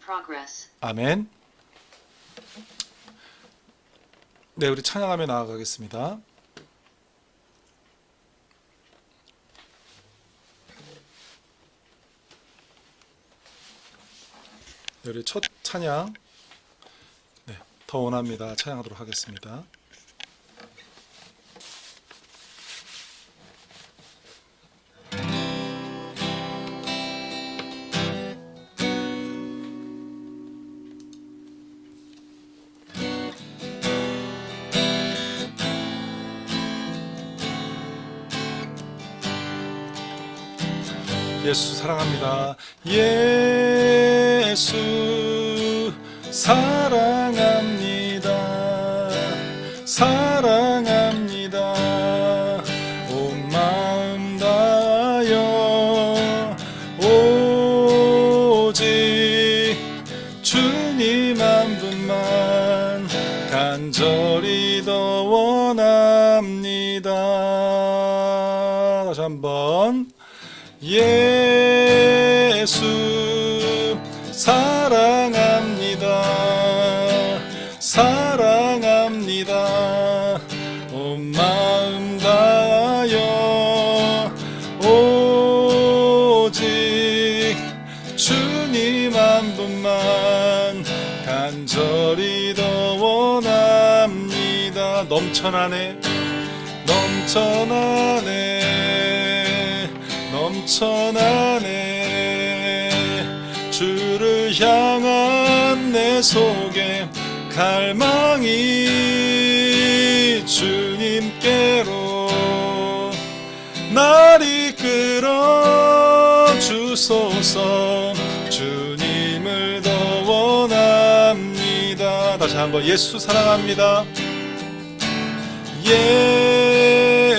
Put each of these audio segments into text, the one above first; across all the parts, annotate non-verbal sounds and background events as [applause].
progress. 아멘. 네, 우리 찬양하며 나아가겠습니다. 네, 우리 첫 찬양, 네, 더 원합니다. 찬양하도록 하겠습니다. 예수 사랑합니다. 예수 사랑 넘쳐나네. 넘쳐나네. 주를 향한 내 속에 갈망이 주님께로 날 이끌어 주소서. 주님을 더 원합니다. 다시 한번 예수 사랑합니다. 예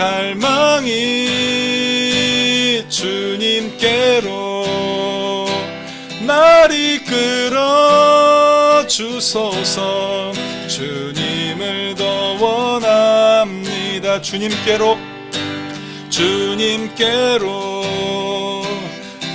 갈망이 주님께로 날 이끌어 주소서. 주님을 더 원합니다. 주님께로 주님께로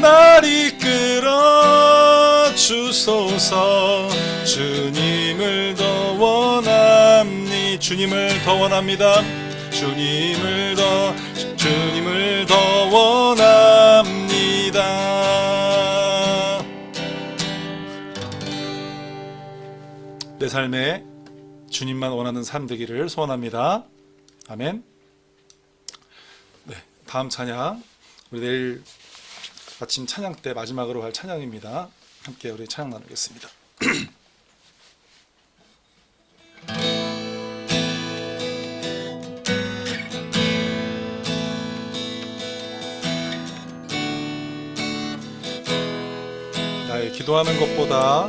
날 이끌어 주소서. 주님을 더 원합니 주님을 더 원합니다 주님을 더 주님을 더 원합니다 내 삶에 주님만 원하는 삶 되기를 소원합니다 아멘 네 다음 찬양 우리 내일 아침 찬양 때 마지막으로 할 찬양입니다. 함께 우리 찬양 나누겠습니다. 기도하는 것보다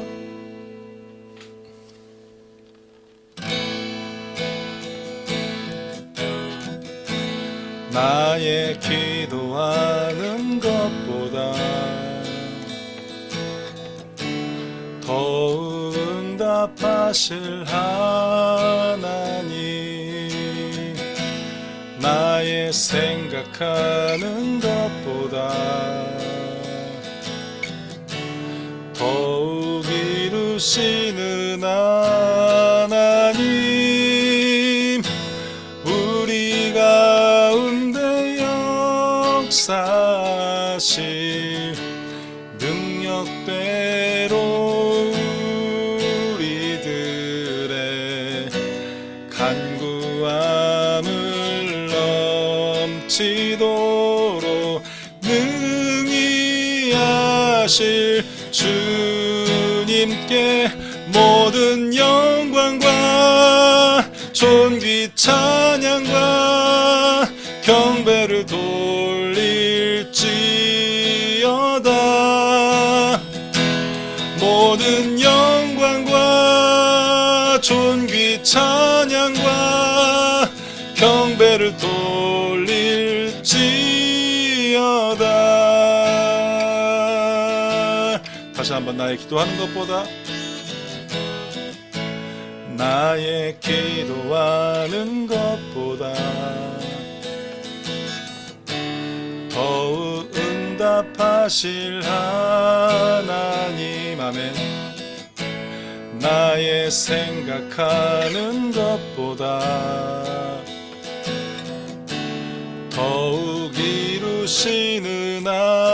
나의 기도하는 것보다 더욱 응답하실 하나님 나의 생각하는 것보다 이루시는 하나님 우리 가운데 역사실 능력대로 우리들의 간구함을 넘치도록 능히 하실 주 님께 모든 영광과 존귀 찬양과 경배를 돌 다시 한번 나의 기도하는 것보다 나의 기도하는 것보다 더욱 응답하실 하나님 아멘. 나의 생각하는 것보다 더욱 이루시는 하나님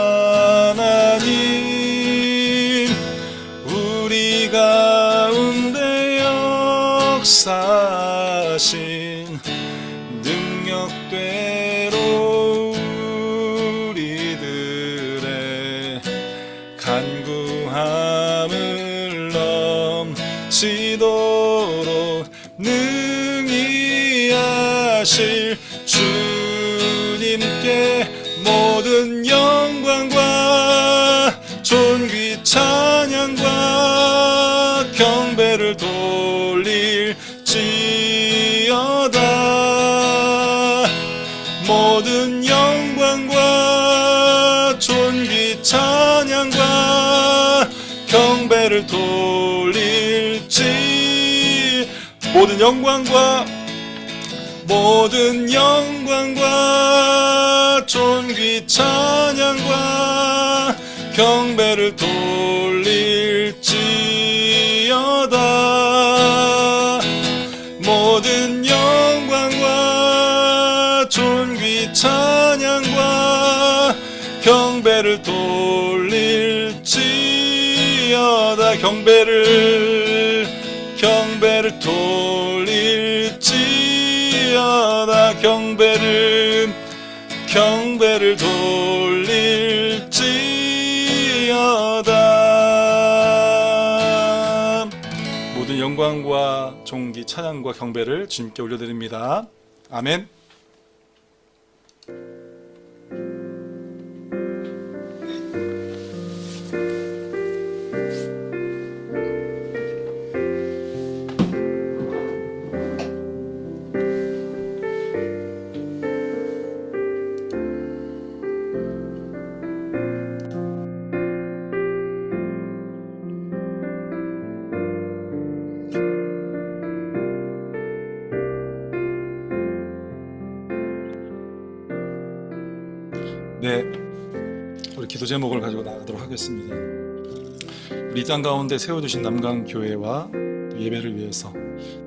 역사 경배를 돌릴지. 모든 영광과 모든 영광과 존귀 찬양과 경배를 돌 경배를 경배를 돌릴지어다 경배를 경배를 돌릴지어다 모든 영광과 존귀 찬양과 경배를 주님께 올려드립니다. 아멘. 기도 제목을 가지고 나가도록 하겠습니다. 우리 땅 가운데 세워주신 남강교회와 또 예배를 위해서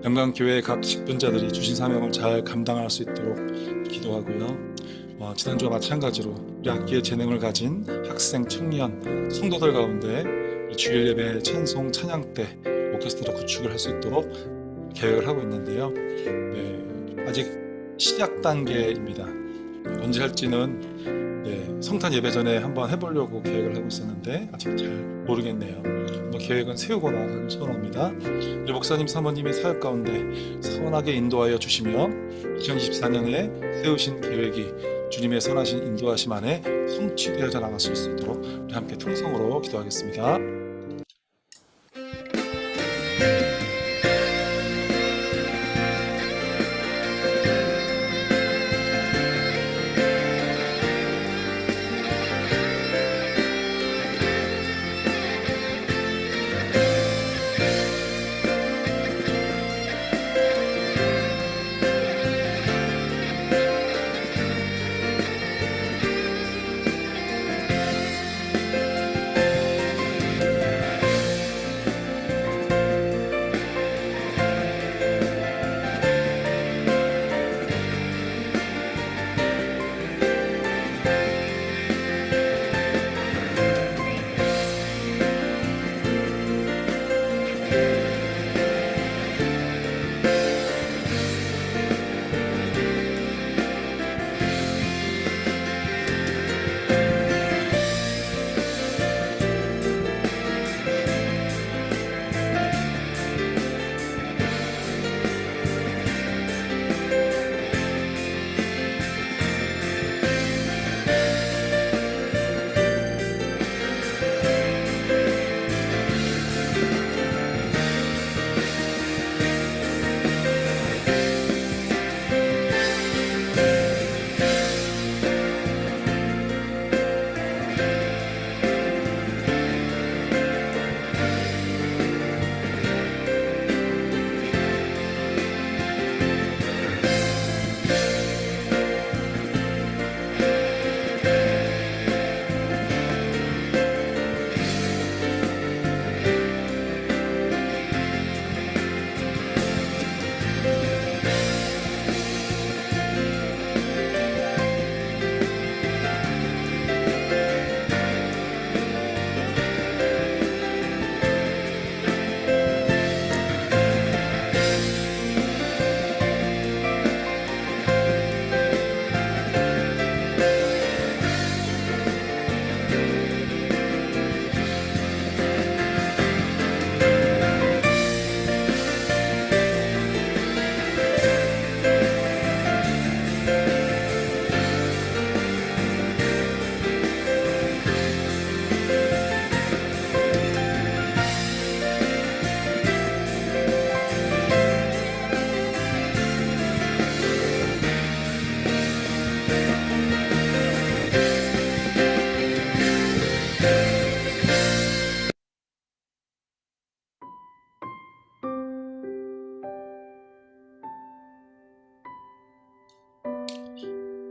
남강교회 각 직분자들이 주신 사명을 잘 감당할 수 있도록 기도하고요. 어, 지난주와 마찬가지로 우리 악기의 재능을 가진 학생, 청년, 성도들 가운데 주일 예배 찬송 찬양 때 오케스트라 구축을 할 수 있도록 계획을 하고 있는데요. 네, 아직 시작 단계입니다. 언제 할지는 네, 성탄 예배 전에 한번 해보려고 계획을 하고 있었는데 아직 잘 모르겠네요. 뭐 계획은 세우고 나가길 소원합니다. 우리 목사님 사모님의 사역 가운데 선하게 인도하여 주시며 2024년에 세우신 계획이 주님의 선하신 인도하심 안에 성취되어져 나가실 수 있도록 우리 함께 통성으로 기도하겠습니다.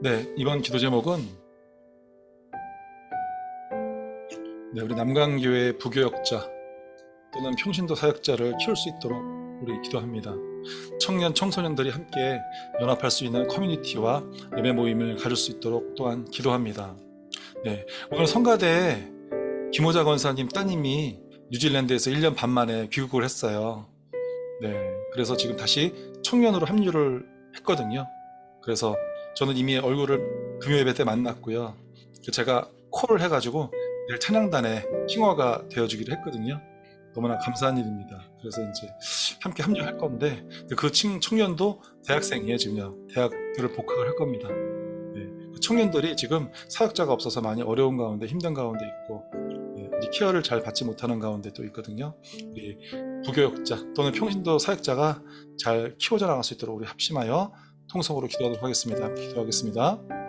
네, 이번 기도 제목은 네, 우리 남강교회 부교역자 또는 평신도 사역자를 키울 수 있도록 우리 기도합니다. 청년 청소년들이 함께 연합할 수 있는 커뮤니티와 예배 모임을 가질 수 있도록 또한 기도합니다. 네, 오늘 성가대에 김호자 권사님 따님이 뉴질랜드에서 1년 반 만에 귀국을 했어요. 네, 그래서 지금 다시 청년으로 합류를 했거든요. 그래서 저는 이미 얼굴을 금요 예배 때 만났고요. 제가 콜을 해가지고 내일 찬양단에 킹어가 되어주기로 했거든요. 너무나 감사한 일입니다. 그래서 이제 함께 합류할 건데 그 친- 청년도 대학생이에요 지금요. 대학교를 복학을 할 겁니다. 네, 그 청년들이 지금 사역자가 없어서 많이 어려운 가운데 힘든 가운데 있고 네, 이 케어를 잘 받지 못하는 가운데 또 있거든요. 우리 부교역자 또는 평신도 사역자가 잘 키워져 나갈 수 있도록 우리 합심하여 통성으로 기도하도록 하겠습니다. 기도하겠습니다.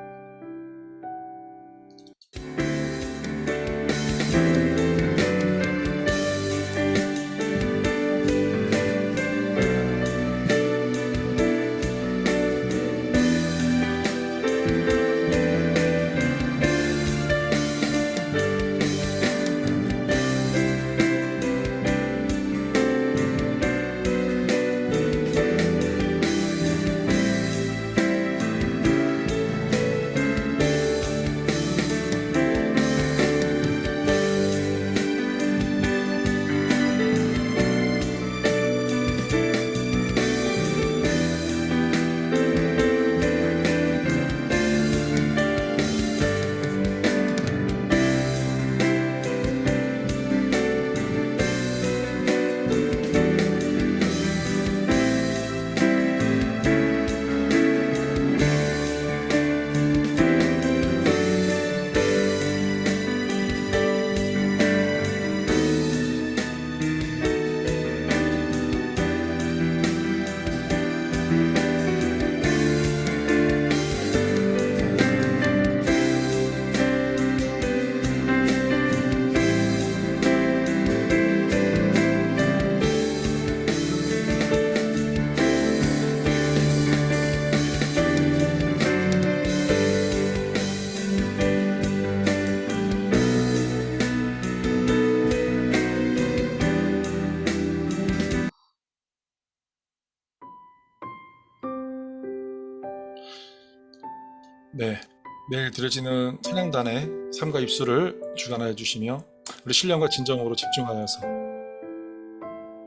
네, 내일 드려지는 찬양단의 삶과 입술을 주관하여 주시며 우리 신령과 진정으로 집중하여서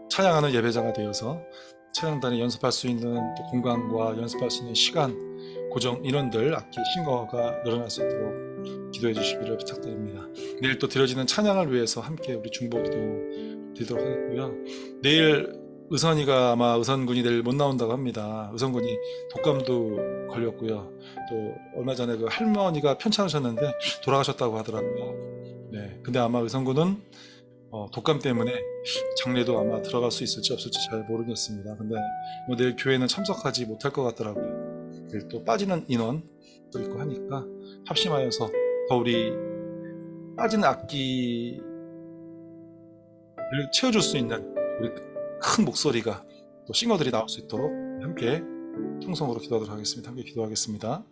찬양하는 예배자가 되어서 찬양단에 연습할 수 있는 또 공간과 연습할 수 있는 시간, 고정 인원들, 악기, 싱거가 늘어날 수 있도록 기도해 주시기를 부탁드립니다. 내일 또 드려지는 찬양을 위해서 함께 우리 중보 기도 드리도록 하겠고요. 내일 의선이가 아마 의선군이 내일 못 나온다고 합니다. 의선군이 독감도 걸렸고요. 또 얼마 전에 그 할머니가 편찮으셨는데 돌아가셨다고 하더라고요. 네, 근데 아마 의성군은 어, 독감 때문에 장례도 아마 들어갈 수 있을지 없을지 잘 모르겠습니다. 근데 뭐 내일 교회는 참석하지 못할 것 같더라고요. 내일 또 빠지는 인원도 있고 하니까 합심하여서 더 우리 빠지는 악기를 채워줄 수 있는 우리 큰 목소리가 또 싱어들이 나올 수 있도록 함께 통성으로 기도하도록 하겠습니다. 함께 기도하겠습니다.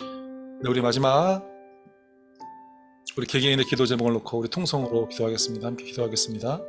네, 우리 마지막 우리 개개인의 기도 제목을 놓고 우리 통성으로 기도하겠습니다. 함께 기도하겠습니다.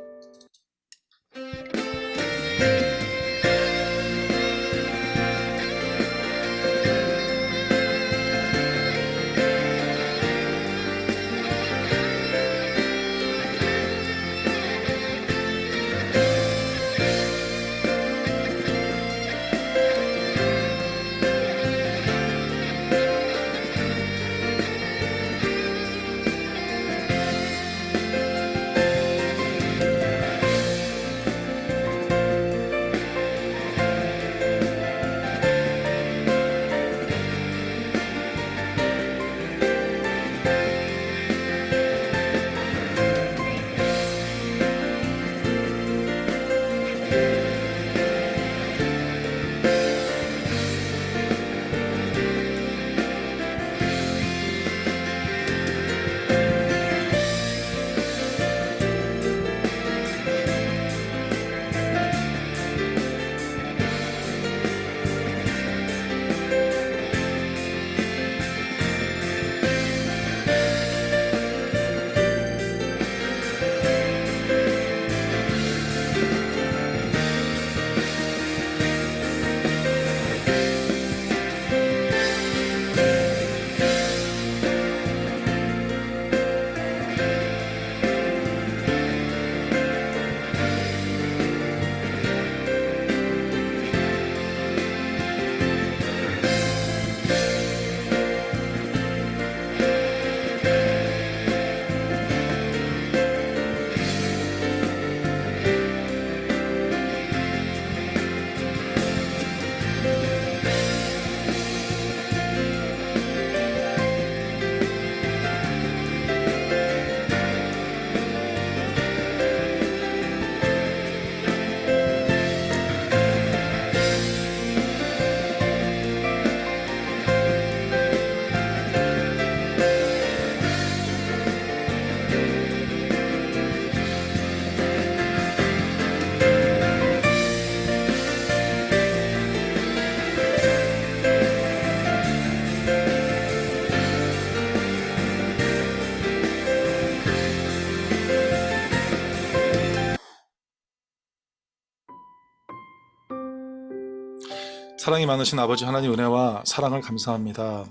사랑이 많으신 아버지 하나님 은혜와 사랑을 감사합니다.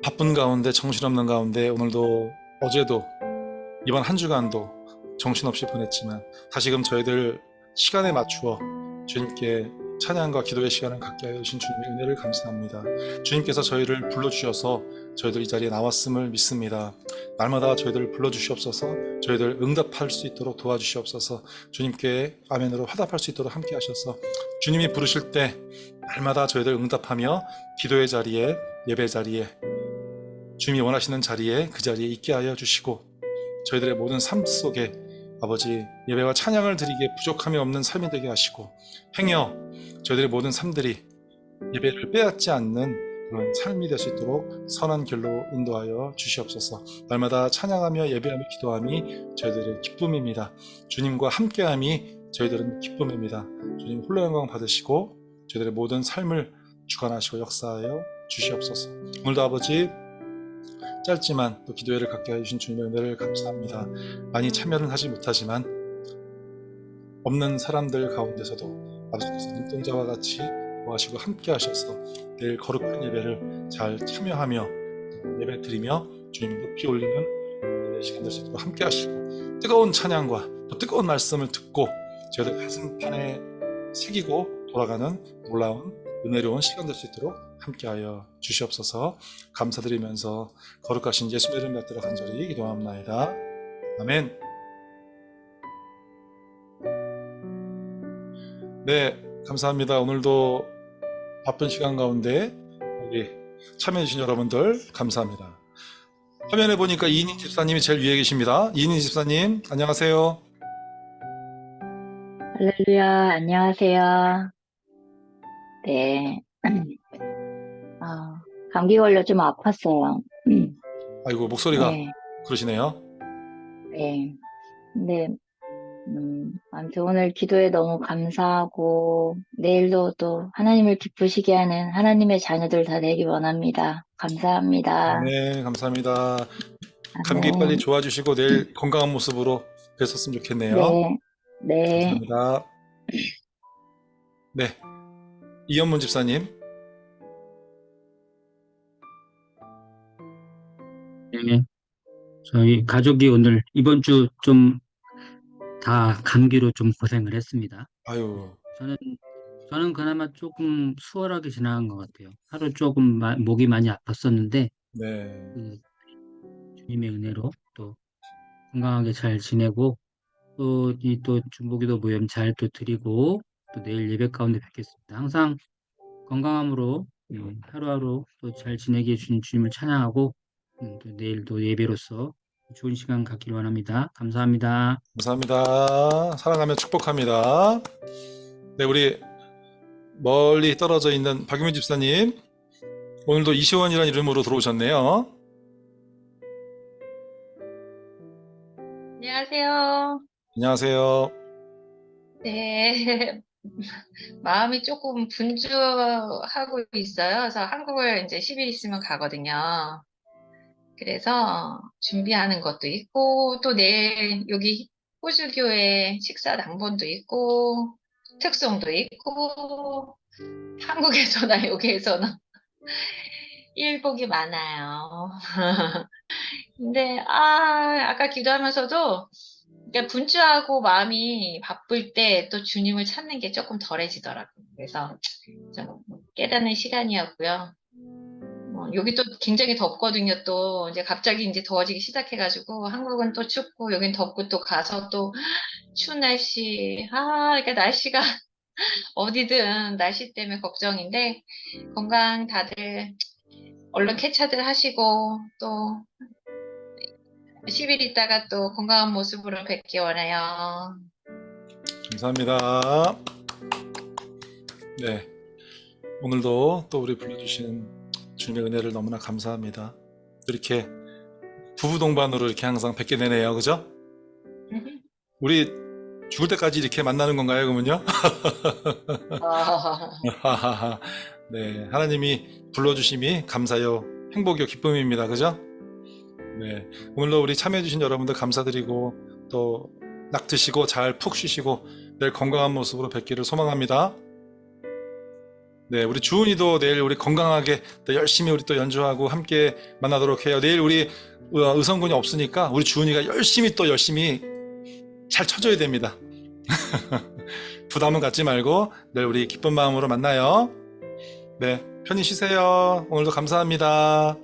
바쁜 가운데 정신없는 가운데 오늘도 어제도 이번 한 주간도 정신없이 보냈지만 다시금 저희들 시간에 맞추어 주님께 찬양과 기도의 시간을 갖게 하여 주신 주님의 은혜를 감사합니다. 주님께서 저희를 불러주셔서 저희들 이 자리에 나왔음을 믿습니다. 날마다 저희들을 불러주시옵소서 저희들 응답할 수 있도록 도와주시옵소서 주님께 아멘으로 화답할 수 있도록 함께 하셔서 주님이 부르실 때 날마다 저희들 응답하며 기도의 자리에 예배 자리에 주님이 원하시는 자리에 그 자리에 있게 하여 주시고 저희들의 모든 삶 속에 아버지 예배와 찬양을 드리기에 부족함이 없는 삶이 되게 하시고 행여 저희들의 모든 삶들이 예배를 빼앗지 않는 그런 삶이 될 수 있도록 선한 길로 인도하여 주시옵소서. 날마다 찬양하며 예배하며 기도함이 저희들의 기쁨입니다. 주님과 함께함이 저희들은 기쁨입니다. 주님 홀로 영광 받으시고 저희들의 모든 삶을 주관하시고 역사하여 주시옵소서. 오늘도 아버지 짧지만 또 기도회를 갖게 해주신 주님의 은혜를 감사합니다. 많이 참여는 하지 못하지만 없는 사람들 가운데서도 아버지께서 눈동자와 같이 도와시고 함께 하셔서 내일 거룩한 예배를 잘 참여하며 예배 드리며 주님 높이 올리는 시간 될 수 있도록 함께 하시고 뜨거운 찬양과 또 뜨거운 말씀을 듣고 저희들 가슴판에 새기고 돌아가는 놀라운 은혜로운 시간 될 수 있도록 함께하여 주시옵소서 감사드리면서 거룩하신 예수의 이름 받들어 간절히 기도합나이다. 아멘. 네, 감사합니다. 오늘도 바쁜 시간 가운데 우리 참여해주신 여러분들 감사합니다. 화면에 보니까 이인희 집사님이 제일 위에 계십니다. 이인희 집사님, 안녕하세요. 할렐루야, 안녕하세요. 네. 아, 감기 걸려 좀 아팠어요. 음, 아이고, 목소리가 네, 그러시네요. 네. 근데 음, 아무튼 오늘 기도에 너무 감사하고, 내일도 또 하나님을 기쁘시게 하는 하나님의 자녀들 다 되기 원합니다. 감사합니다. 네, 감사합니다. 감기 아멘. 빨리 좋아지시고 내일 건강한 모습으로 뵀었으면 좋겠네요. 네, 네. 감사합니다. 네, 이현문 집사님. 네, 저희 가족이 오늘 이번 주 좀 다 감기로 좀 고생을 했습니다. 아유, 저는 저는 그나마 조금 수월하게 지나간 것 같아요. 하루 조금 마- 목이 많이 아팠었는데 네, 그 주님의 은혜로 또 건강하게 잘 지내고 또 이또 중보기도 모임 잘 또 드리고 또 내일 예배 가운데 뵙겠습니다. 항상 건강함으로 음, 하루하루 또 잘 지내게 해주신 주님을 찬양하고 음, 또 내일도 예배로서 좋은 시간 갖기를 원합니다. 감사합니다. 감사합니다. 사랑하며 축복합니다. 네, 우리 멀리 떨어져 있는 박유민 집사님. 오늘도 이시원이라는 이름으로 들어오셨네요. 안녕하세요. 안녕하세요. 네. [laughs] 마음이 조금 분주하고 있어요. 그래서 한국을 이제 10일 있으면 가거든요. 그래서 준비하는 것도 있고, 또 내일 여기 호주교회 식사 당번도 있고, 특송도 있고, 한국에서나 [laughs] 여기에서나 [laughs] 일복이 많아요. [laughs] 근데, 아, 아까 기도하면서도 그러니까 분주하고 마음이 바쁠 때 또 주님을 찾는 게 조금 덜해지더라고요. 그래서 좀 깨닫는 시간이었고요. 어, 여기 또 굉장히 덥거든요. 또 이제 갑자기 이제 더워지기 시작해가지고 한국은 또 춥고 여긴 덥고 또 가서 또 추운 날씨. 아, 그러니까 날씨가 [laughs] 어디든 날씨 때문에 걱정인데 건강 다들 얼른 캐차들 하시고 또 10일 있다가 또 건강한 모습으로 뵙기 원해요. 감사합니다. 네. 오늘도 또 우리 불러주신 주님의 은혜를 너무나 감사합니다. 이렇게 부부 동반으로 이렇게 항상 뵙게 되네요. 그죠? 우리 죽을 때까지 이렇게 만나는 건가요, 그러면요? 하하하. [laughs] 네. 하나님이 불러주심이 감사요, 행복이요, 기쁨입니다. 그죠? 네. 오늘도 우리 참여해주신 여러분들 감사드리고 또 낙 드시고 잘 푹 쉬시고 내일 건강한 모습으로 뵙기를 소망합니다. 네, 우리 주은이도 내일 우리 건강하게 또 열심히 우리 또 연주하고 함께 만나도록 해요. 내일 우리 어, 의성군이 없으니까 우리 주은이가 열심히 또 열심히 잘 쳐줘야 됩니다. [laughs] 부담은 갖지 말고 내일 우리 기쁜 마음으로 만나요. 네, 편히 쉬세요. 오늘도 감사합니다.